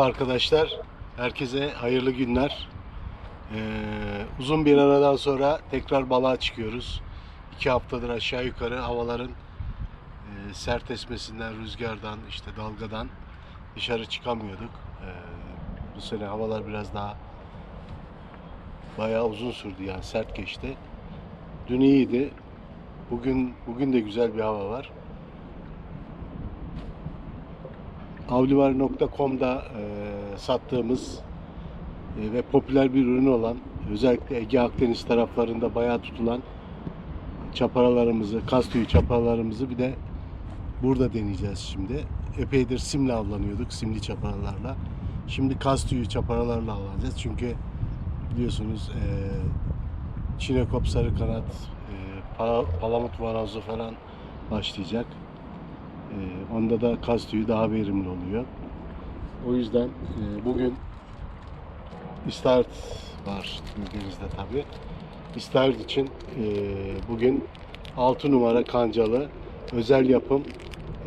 arkadaşlar. Herkese hayırlı günler. Ee, uzun bir aradan sonra tekrar balığa çıkıyoruz. İki haftadır aşağı yukarı havaların e, sert esmesinden, rüzgardan, işte dalgadan dışarı çıkamıyorduk. Ee, bu sene havalar biraz daha bayağı uzun sürdü yani sert geçti. Dün iyiydi. Bugün bugün de güzel bir hava var. Avlivar.com'da e, sattığımız e, ve popüler bir ürün olan özellikle Ege Akdeniz taraflarında bayağı tutulan çaparalarımızı, kas tüyü çaparalarımızı bir de burada deneyeceğiz şimdi. Epeydir simle avlanıyorduk, simli çaparalarla. Şimdi kas tüyü çaparalarla avlanacağız çünkü biliyorsunuz e, Çinekop sarı kanat, e, pala- palamut vanazu falan başlayacak. Ee, onda da kas tüyü daha verimli oluyor. O yüzden e, bugün İstart var denizde tabi. İstart için e, bugün 6 numara kancalı özel yapım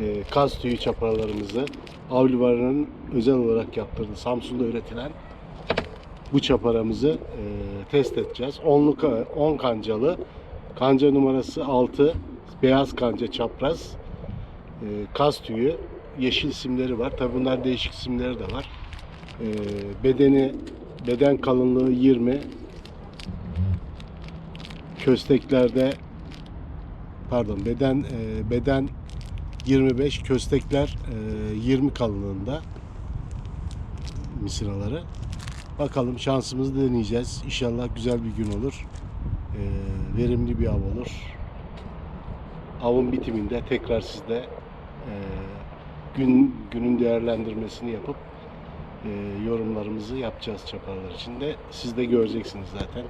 e, kas tüyü çaparalarımızı Avlivar'ın özel olarak yaptırdığı Samsun'da üretilen bu çaparamızı e, test edeceğiz. 10'luk 10 kancalı kanca numarası 6 beyaz kanca çapraz e, kas tüyü yeşil simleri var. Tabi bunlar değişik simleri de var. E, bedeni beden kalınlığı 20 kösteklerde pardon beden e, beden 25 köstekler e, 20 kalınlığında misinaları. Bakalım şansımızı deneyeceğiz. İnşallah güzel bir gün olur. E, verimli bir av olur. Avın bitiminde tekrar sizde gün günün değerlendirmesini yapıp e, yorumlarımızı yapacağız çaparlar için de. Siz de göreceksiniz zaten.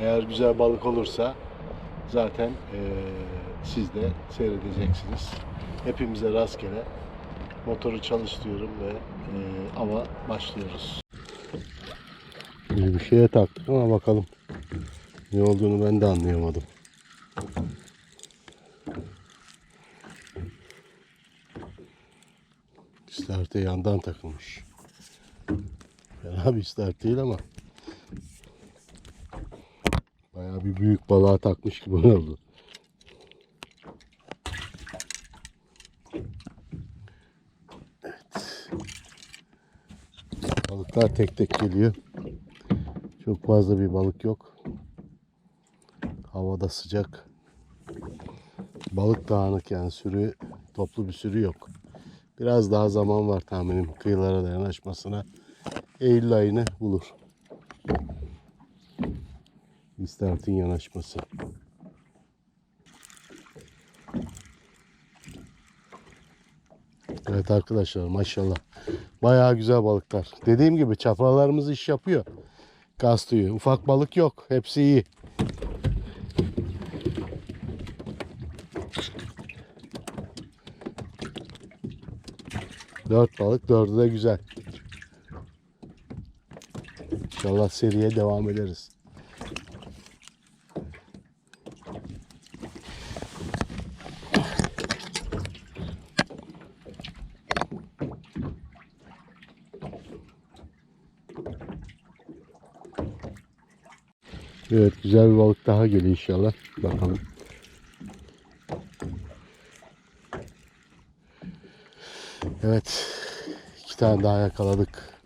Eğer güzel balık olursa zaten e, siz de seyredeceksiniz. Hepimize rastgele motoru çalıştırıyorum ve e, ava başlıyoruz. Bir şeye taktık ama bakalım ne olduğunu ben de anlayamadım. İstarte yandan takılmış. Fena bir istart değil ama bayağı bir büyük balığa takmış gibi oldu. Evet. Balıklar tek tek geliyor. Çok fazla bir balık yok. Havada sıcak. Balık dağınık yani sürü toplu bir sürü yok. Biraz daha zaman var tahminim kıyılara da yanaşmasına. Eylül ayını bulur. İstartın yanaşması. Evet arkadaşlar maşallah. Bayağı güzel balıklar. Dediğim gibi çapralarımız iş yapıyor. Gaz tüyü. Ufak balık yok. Hepsi iyi. Dört balık, dördü de güzel. İnşallah seriye devam ederiz. Evet güzel bir balık daha geliyor inşallah. Bakalım. Evet. iki tane daha yakaladık.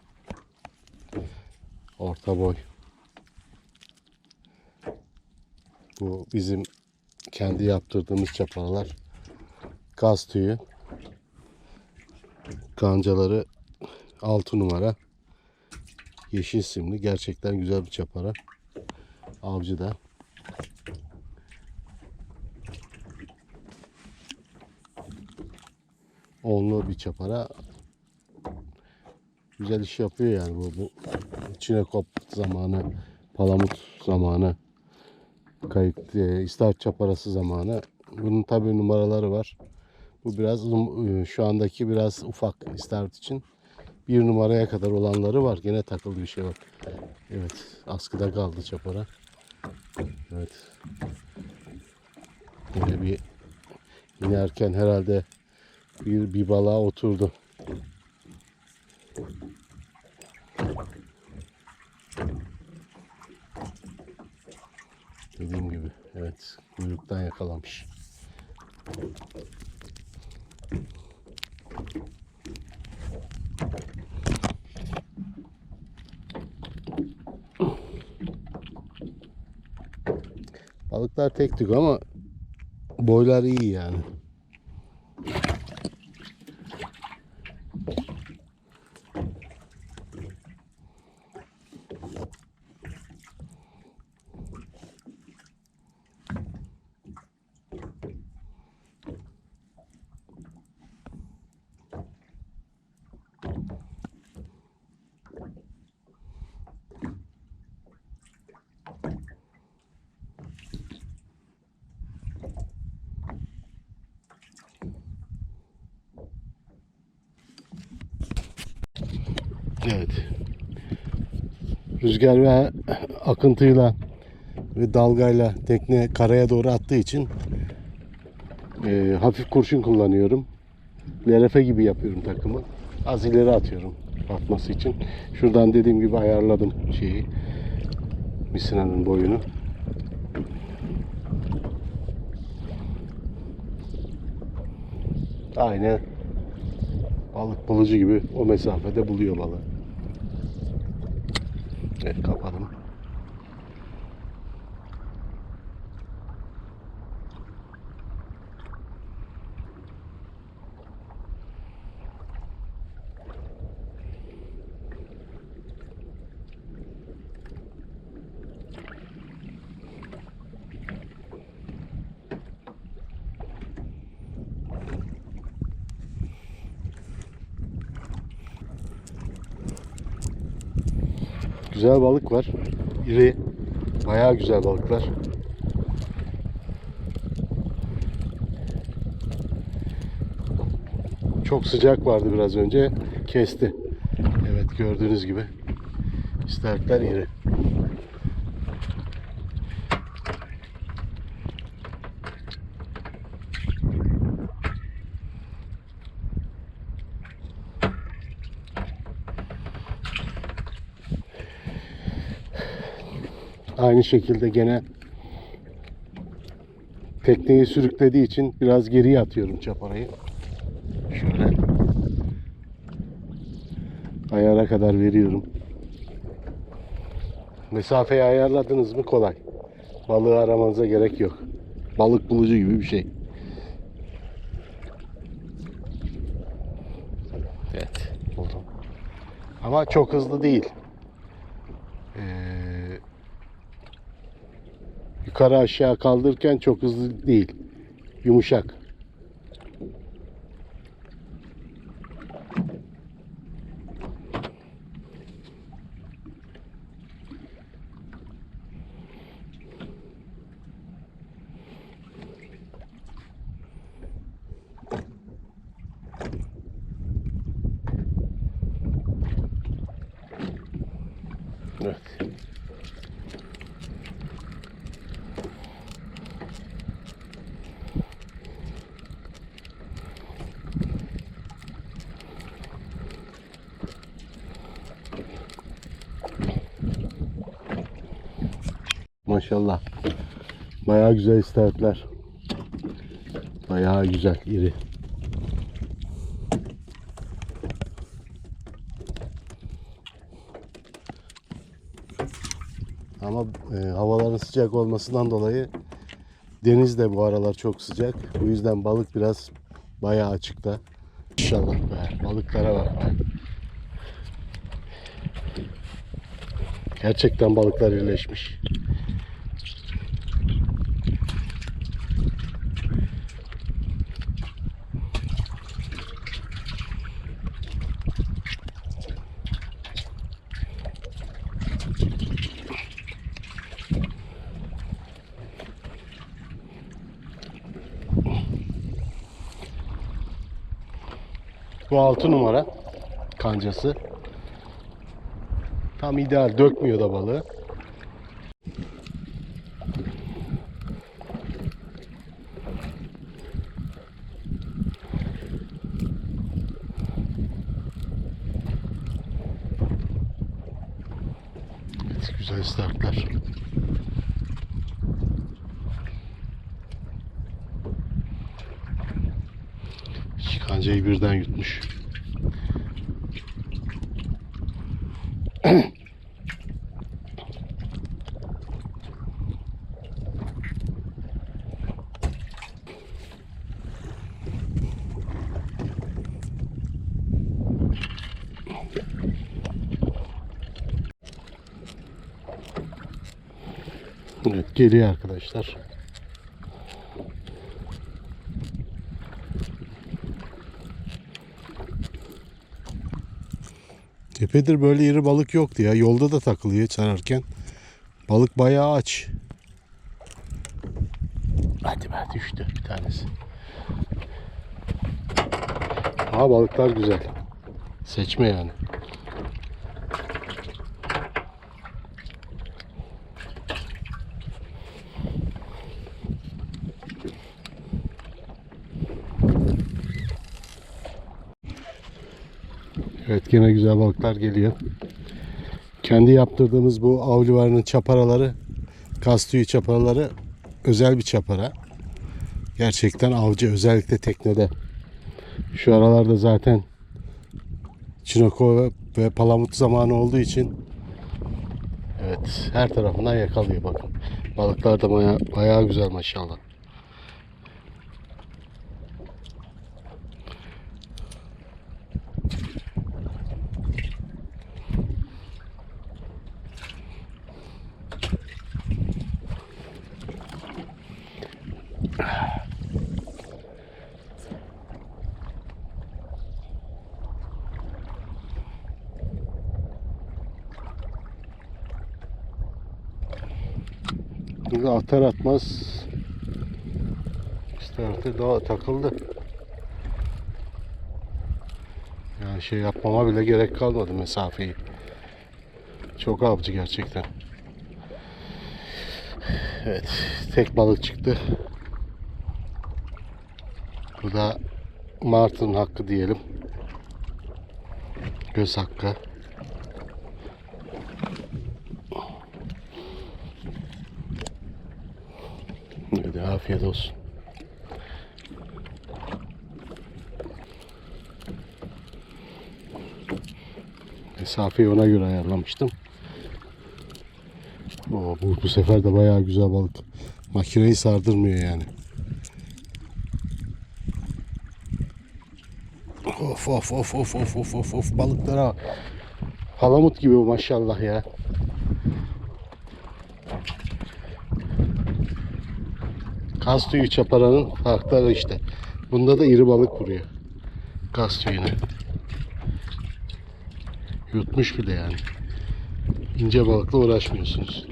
Orta boy. Bu bizim kendi yaptırdığımız çapalar. Gaz tüyü. Kancaları 6 numara. Yeşil simli. Gerçekten güzel bir çapara. Avcı da. Onlu bir çapara. Güzel iş yapıyor yani bu. bu. Çinekop zamanı, palamut zamanı, kayık, e, istart çaparası zamanı. Bunun tabi numaraları var. Bu biraz e, şu andaki biraz ufak istart için. Bir numaraya kadar olanları var. Gene takıldı bir şey var. Evet askıda kaldı çapara. Evet. Böyle bir inerken herhalde bir, bir balığa oturdu. Dediğim gibi evet kuyruktan yakalamış. Balıklar tek tük ama boylar iyi yani. Evet. Rüzgar ve akıntıyla ve dalgayla tekne karaya doğru attığı için e, hafif kurşun kullanıyorum. LRF gibi yapıyorum takımı. Az ileri atıyorum atması için. Şuradan dediğim gibi ayarladım şeyi. Misina'nın boyunu. Aynen balık bulucu gibi o mesafede buluyor balığı. Evet kapadım. Güzel balık var. İri. Bayağı güzel balıklar. Çok sıcak vardı biraz önce. Kesti. Evet gördüğünüz gibi. İsterkler iri. Aynı şekilde gene tekneyi sürüklediği için biraz geriye atıyorum çaparayı. Şöyle ayara kadar veriyorum. Mesafeyi ayarladınız mı kolay. Balığı aramanıza gerek yok. Balık bulucu gibi bir şey. Evet. buldum. Ama çok hızlı değil. Ee, yukarı aşağı kaldırırken çok hızlı değil. Yumuşak. Maşallah. Bayağı güzel istavritler. Bayağı güzel, iri. Ama e, havaların sıcak olmasından dolayı deniz de bu aralar çok sıcak. Bu yüzden balık biraz bayağı açıkta. İnşallah be. Balıklara bak. Gerçekten balıklar birleşmiş. Bu 6 numara kancası. Tam ideal. Dökmüyor da balığı. Evet, güzel startlar. Kancayı birden yutmuş. Geliyor arkadaşlar. Tepedir böyle iri balık yoktu ya. Yolda da takılıyor sararken. Balık bayağı aç. Hadi be düştü bir tanesi. Ha balıklar güzel. Seçme yani. Evet gene güzel balıklar geliyor. Kendi yaptırdığımız bu avlivarının çaparaları, kas tüyü çaparaları özel bir çapara. Gerçekten avcı özellikle teknede. Şu aralarda zaten Çinoko ve- palamut zamanı olduğu için evet her tarafından yakalıyor bakın. Balıklar da bayağı, bayağı güzel maşallah. Burada atar atmaz işte artık daha takıldı. Yani şey yapmama bile gerek kalmadı mesafeyi. Çok avcı gerçekten. Evet, tek balık çıktı. Bu da Martın hakkı diyelim. Göz hakkı. Hadi afiyet olsun. Mesafeyi ona göre ayarlamıştım. Oo, bu, bu sefer de bayağı güzel balık. Makineyi sardırmıyor yani. Of of of of of of of of balıklara bak. Palamut gibi maşallah ya. Kas tüyü çaparanın farkları işte. Bunda da iri balık vuruyor. Kas tüyüne. Yutmuş bile yani. İnce balıkla uğraşmıyorsunuz.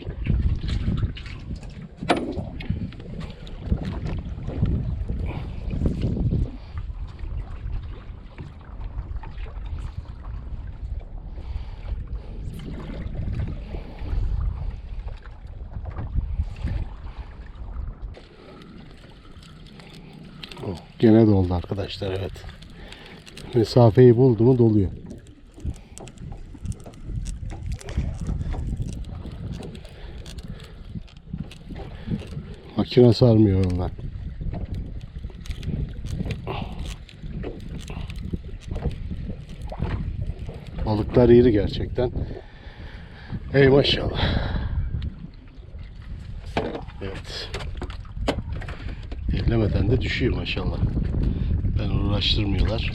Gene doldu arkadaşlar evet. Mesafeyi buldu mu doluyor. Makine sarmıyor ondan. Balıklar iri gerçekten. Ey maşallah. Evet. Ellemeden de düşüyor maşallah. Ben uğraştırmıyorlar.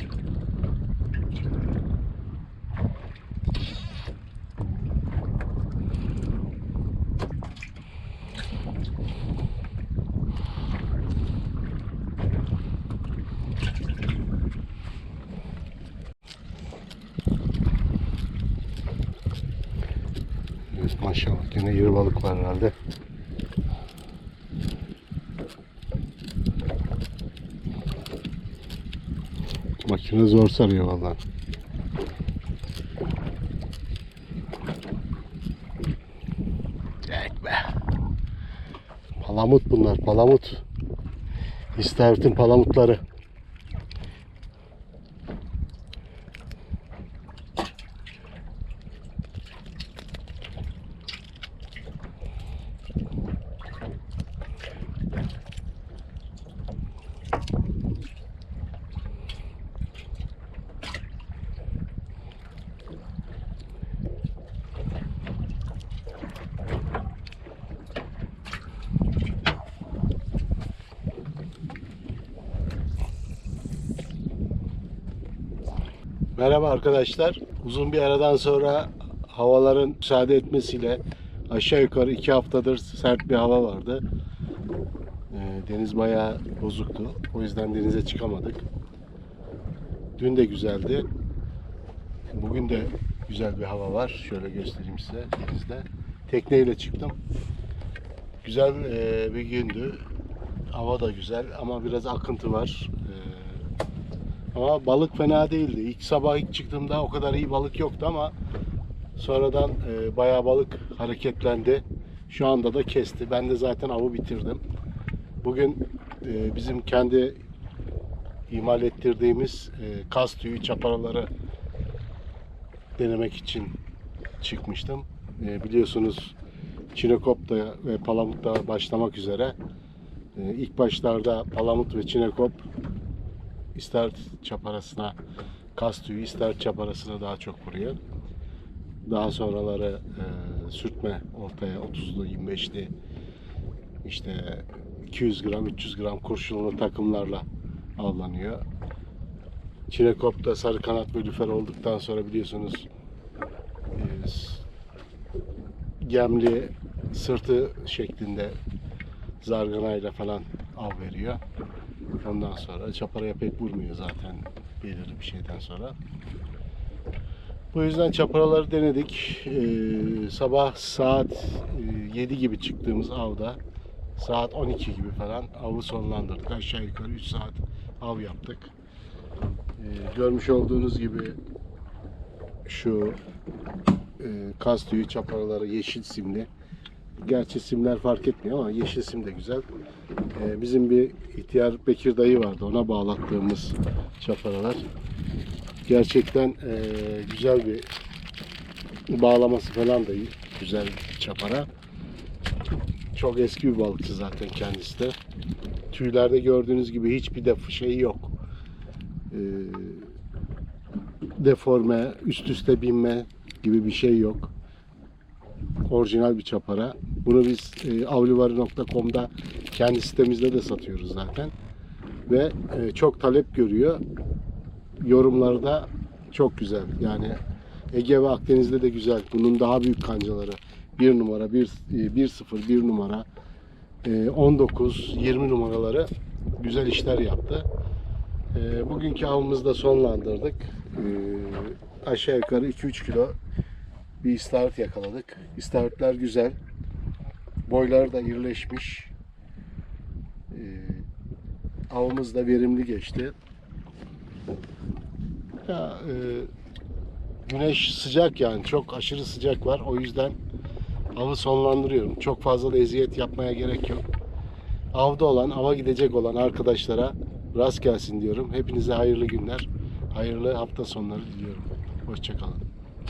Maşallah yine iri balık var herhalde. Makine zor sarıyor vallahi. Be. Palamut bunlar, palamut. İstavrit'in palamutları. Merhaba arkadaşlar. Uzun bir aradan sonra havaların müsaade etmesiyle aşağı yukarı iki haftadır sert bir hava vardı. Ee, Deniz bayağı bozuktu. O yüzden denize çıkamadık. Dün de güzeldi. Bugün de güzel bir hava var. Şöyle göstereyim size denizde. Tekneyle çıktım. Güzel e, bir gündü. Hava da güzel ama biraz akıntı var. Ama balık fena değildi. İlk sabah ilk çıktığımda o kadar iyi balık yoktu ama sonradan e, bayağı balık hareketlendi. Şu anda da kesti. Ben de zaten avı bitirdim. Bugün e, bizim kendi imal ettirdiğimiz e, kas tüyü çaparaları denemek için çıkmıştım. E, biliyorsunuz Çinekop'ta ve Palamut'ta başlamak üzere. E, ilk başlarda Palamut ve Çinekop ister çaparasına kas tüyü ister çaparasına daha çok vuruyor. Daha sonraları e, sürtme ortaya 30'lu 25'li işte 200 gram 300 gram kurşunlu takımlarla avlanıyor. Çinekop'ta sarı kanat ve lüfer olduktan sonra biliyorsunuz e, gemli sırtı şeklinde zarganayla falan av veriyor. Ondan sonra çaparaya pek vurmuyor zaten belirli bir şeyden sonra. Bu yüzden çaparaları denedik. Ee, sabah saat e, 7 gibi çıktığımız avda saat 12 gibi falan avı sonlandırdık. Aşağı yukarı 3 saat av yaptık. Ee, görmüş olduğunuz gibi şu e, kas tüyü çaparaları yeşil simli. Gerçi simler fark etmiyor ama yeşil sim de güzel. Ee, bizim bir ihtiyar Bekir dayı vardı. Ona bağlattığımız çaparalar. Gerçekten ee, güzel bir bağlaması falan da iyi. Güzel çapara. Çok eski bir balıkçı zaten kendisi de. Tüylerde gördüğünüz gibi hiçbir de şeyi yok. Ee, deforme, üst üste binme gibi bir şey yok. Orijinal bir çapara. Bunu biz e, avlivarı.com'da kendi sitemizde de satıyoruz zaten. Ve e, çok talep görüyor. Yorumları da çok güzel. Yani Ege ve Akdeniz'de de güzel. Bunun daha büyük kancaları. 1 numara, 1 1 0 1 numara, e, 19, 20 numaraları güzel işler yaptı. E, Bugünkü avımızı da sonlandırdık. E, Aşağı yukarı 2-3 kilo bir istavrit yakaladık. İstavritler güzel. Boylar da irileşmiş. E, Avımız da verimli geçti. Ya, e, güneş sıcak yani çok aşırı sıcak var. O yüzden avı sonlandırıyorum. Çok fazla da eziyet yapmaya gerek yok. Avda olan, ava gidecek olan arkadaşlara rast gelsin diyorum. Hepinize hayırlı günler, hayırlı hafta sonları diliyorum. Hoşçakalın.